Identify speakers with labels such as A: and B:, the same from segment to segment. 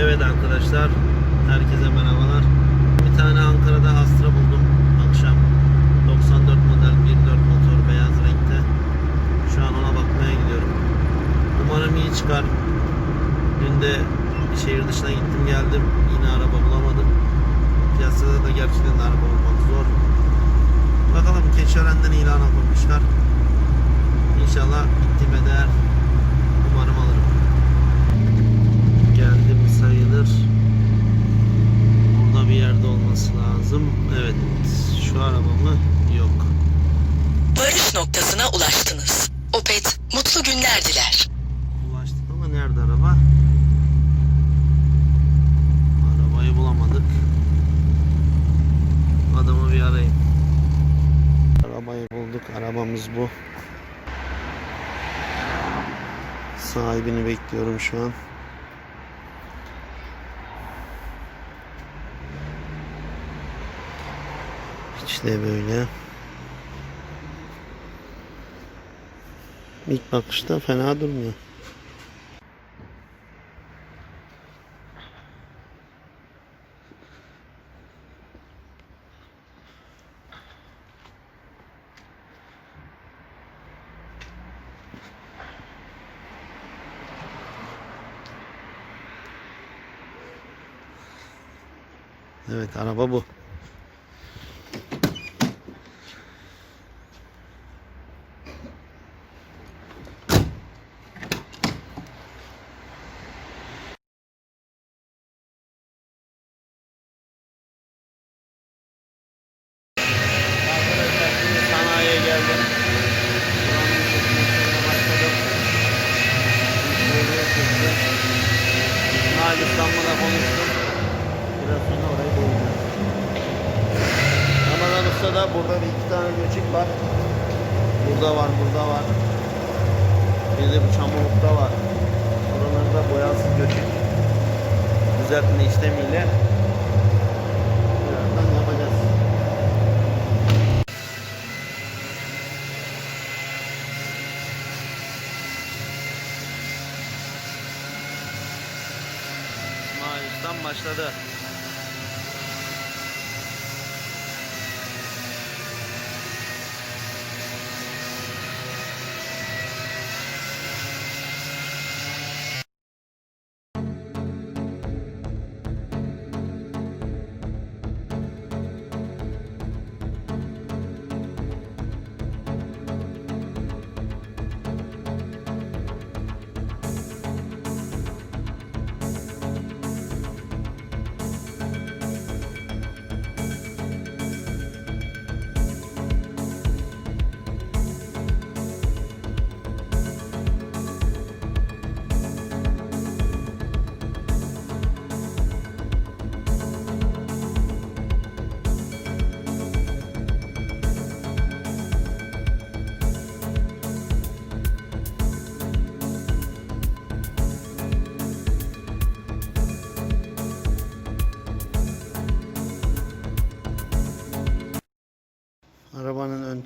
A: Evet arkadaşlar, herkese merhabalar. Bir tane Ankara'da Astra buldum akşam. 94 model 1.4 motor beyaz renkte. Şu an ona bakmaya gidiyorum. Umarım iyi çıkar. Dün de şehir dışına gittim geldim. Yine araba bulamadım. Piyasada da gerçekten araba bulmak zor. Bakalım Keçiören'den ilana koymuşlar. İnşallah gittiğime değer. Umarım alırım. Geldim sayılır. Burada bir yerde olması lazım. Evet. Şu araba mı? Yok.
B: Varış noktasına ulaştınız. Opet mutlu günler diler.
A: Ulaştık ama nerede araba? Arabayı bulamadık. Adamı bir arayayım. Arabayı bulduk. Arabamız bu. Sahibini bekliyorum şu an. İşte böyle. İlk bakışta fena durmuyor. Evet araba bu. Arkadaşlar şimdi sanayiye geldim. Buranın çekimine başladım. Buraya çektim. İsmail İstanbul'a konuştum. Biraz sonra orayı boyayacağım. Ramazan Usta da burada bir iki tane göçük var. Burada var, burada var. Bir de bu çamurlukta var. Buralarda boyansız göçük. Düzeltme işlemiyle yapacağız. Mayıs'tan başladı.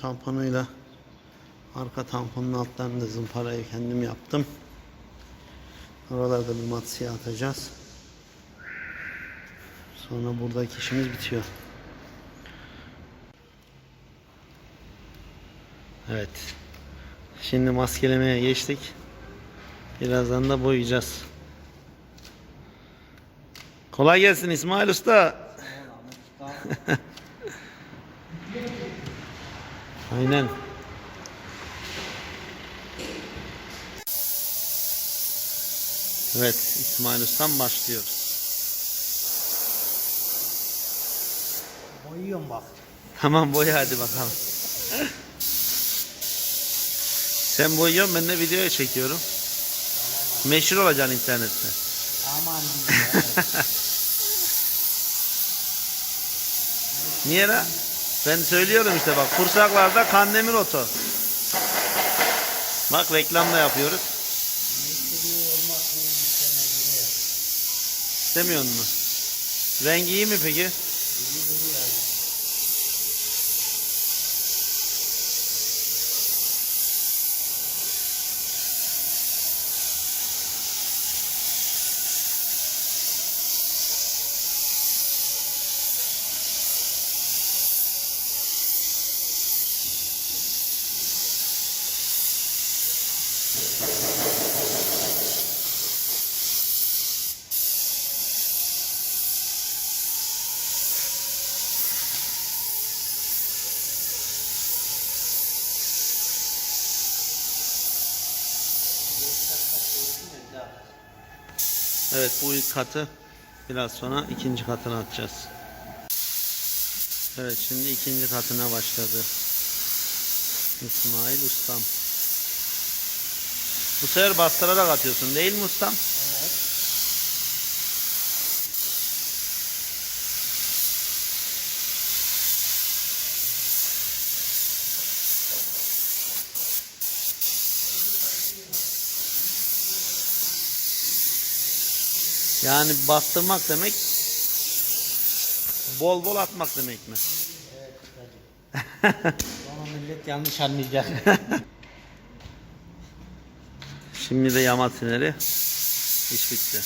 A: Tamponuyla arka tamponun altlarını da zımparayı kendim yaptım. Oralarda bir mat siyah atacağız. Sonra buradaki işimiz bitiyor. Evet. Şimdi maskelemeye geçtik. Birazdan da boyayacağız. Kolay gelsin İsmail Usta. Aynen. Evet, İsmail Usta'm başlıyor.
C: Boyuyorum bak.
A: Tamam boya hadi bakalım. Sen boyuyorsun ben de video çekiyorum. Meşhur olacaksın internette.
C: Aman.
A: Niye la? Ben söylüyorum işte bak kursaklarda Kandemir Oto. Bak reklam da yapıyoruz. İstemiyor musun? Rengi iyi mi peki?
C: İyi
A: Evet bu ilk katı biraz sonra ikinci katına atacağız. Evet şimdi ikinci katına başladı. İsmail ustam. Bu sefer bastırarak atıyorsun değil mi ustam? Yani bastırmak demek bol bol atmak demek mi?
C: Evet. Sonra millet yanlış anlayacak.
A: Şimdi de yama sineri iş bitti.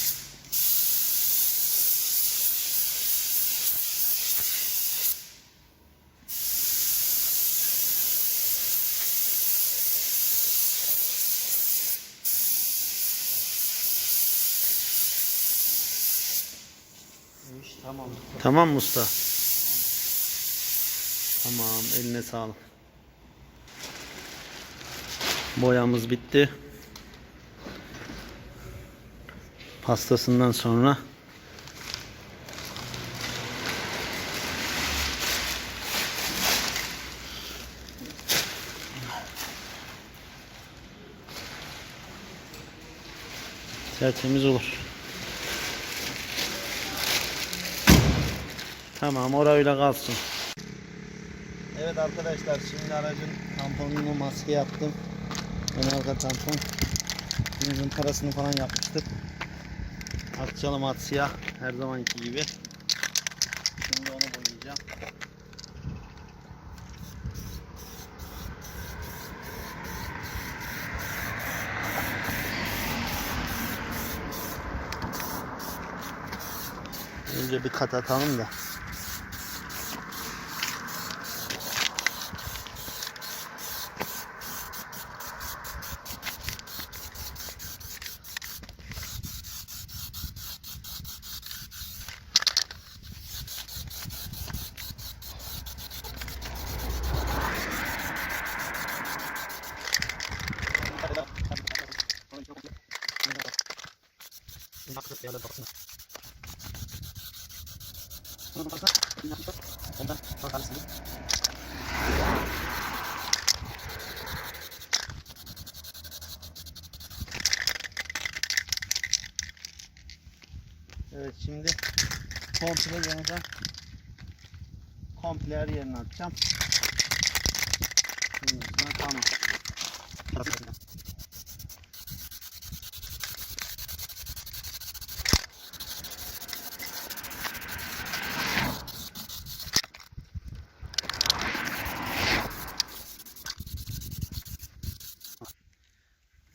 C: Bu iş tamam.
A: Tamam mı usta? Tamam eline sağlık. Boyamız bitti. Pastasından sonra tertemiz olur. Tamam orayla kalsın. Evet arkadaşlar şimdi aracın tamponunu maske yaptım. Ön arka tampon. Benzin parasını falan yapmıştık. Atacağım at siyah her zamanki gibi. Şimdi onu boyayacağım. Önce bir kat atalım da. Evet şimdi komple yanıda komple her yerini atacağım. Şimdi tamam.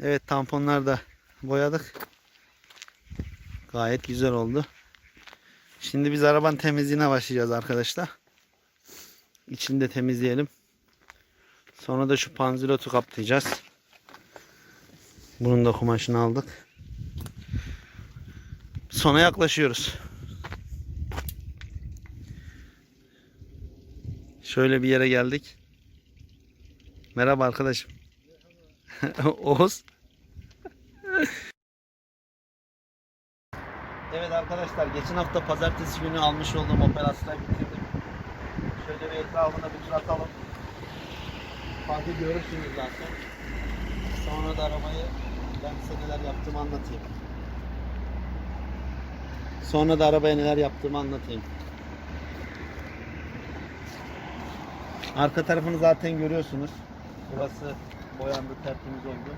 A: Evet tamponlar da boyadık. Gayet güzel oldu. Şimdi biz arabanın temizliğine başlayacağız arkadaşlar. İçini de temizleyelim. Sonra da şu panzilotu kaplayacağız. Bunun da kumaşını aldık. Sona yaklaşıyoruz. Şöyle bir yere geldik. Merhaba arkadaşım. Oğuz. Evet arkadaşlar geçen hafta pazartesi günü almış olduğum operasyonu bitirdim. Şöyle bir etrafına bir tur atalım. Fatih görürsünüz zaten. Sonra da arabayı ben size neler yaptığımı anlatayım. Sonra da arabaya neler yaptığımı anlatayım. Arka tarafını zaten görüyorsunuz. Burası boyandı, tertemiz oldu.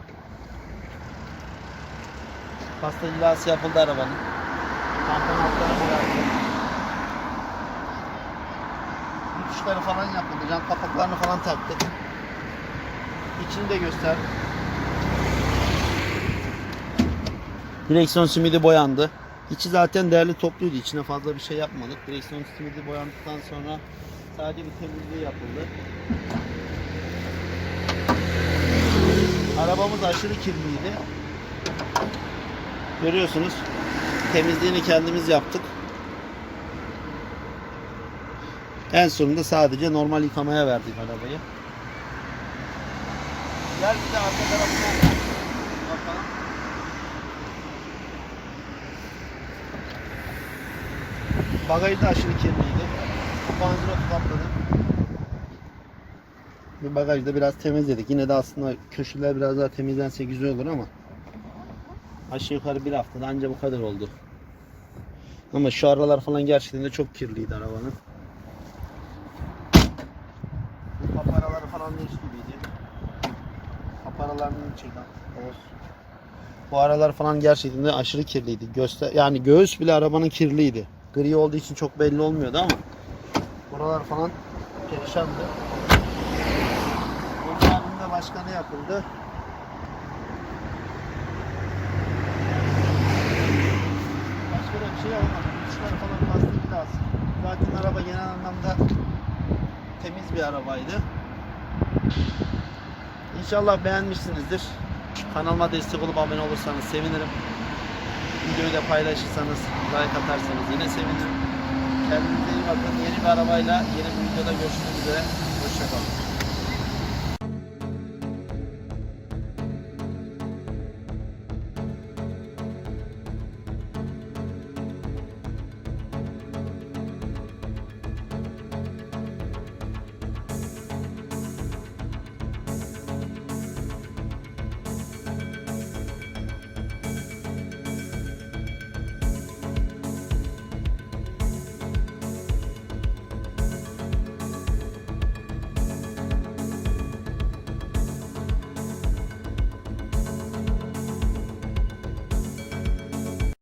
A: Pasta cilası yapıldı arabanın. Tampon altları boyandı. Uçuşları falan yapıldı. Cam kapaklarını falan taktık. İçini de göster. Direksiyon simidi boyandı. İçi zaten değerli topluydu. İçine fazla bir şey yapmadık. Direksiyon simidi boyandıktan sonra sadece bir temizliği yapıldı. Arabamız aşırı kirliydi. Görüyorsunuz. Temizliğini kendimiz yaptık. En sonunda sadece normal yıkamaya verdik arabayı. Gel bir de arka tarafına bakalım. Bagajı da aşırı kirliydi. Panzrotu kapladım. Bir bagajı da biraz temizledik. Yine de aslında köşeler biraz daha temizlense güzel olur ama aşağı yukarı bir haftada anca bu kadar oldu. Ama şu aralar falan gerçekten de çok kirliydi arabanın. Bu kaparaları falan leş gibiydi. Kaparalarını çektim. Evet. Bu aralar falan gerçekten de aşırı kirliydi. Göster yani göğüs bile arabanın kirliydi. Gri olduğu için çok belli olmuyordu ama buralar falan perişandı. Halinde başka ne yapıldı? Başka da bir şey olmadı. Uçlar falan lastik lazım. Zaten araba genel anlamda temiz bir arabaydı. İnşallah beğenmişsinizdir. Kanalıma destek olup abone olursanız sevinirim. Videoyu da paylaşırsanız, like atarsanız yine sevinirim. Kendinize iyi bakın. Yeni bir arabayla yeni bir videoda görüşmek üzere. Hoşçakalın.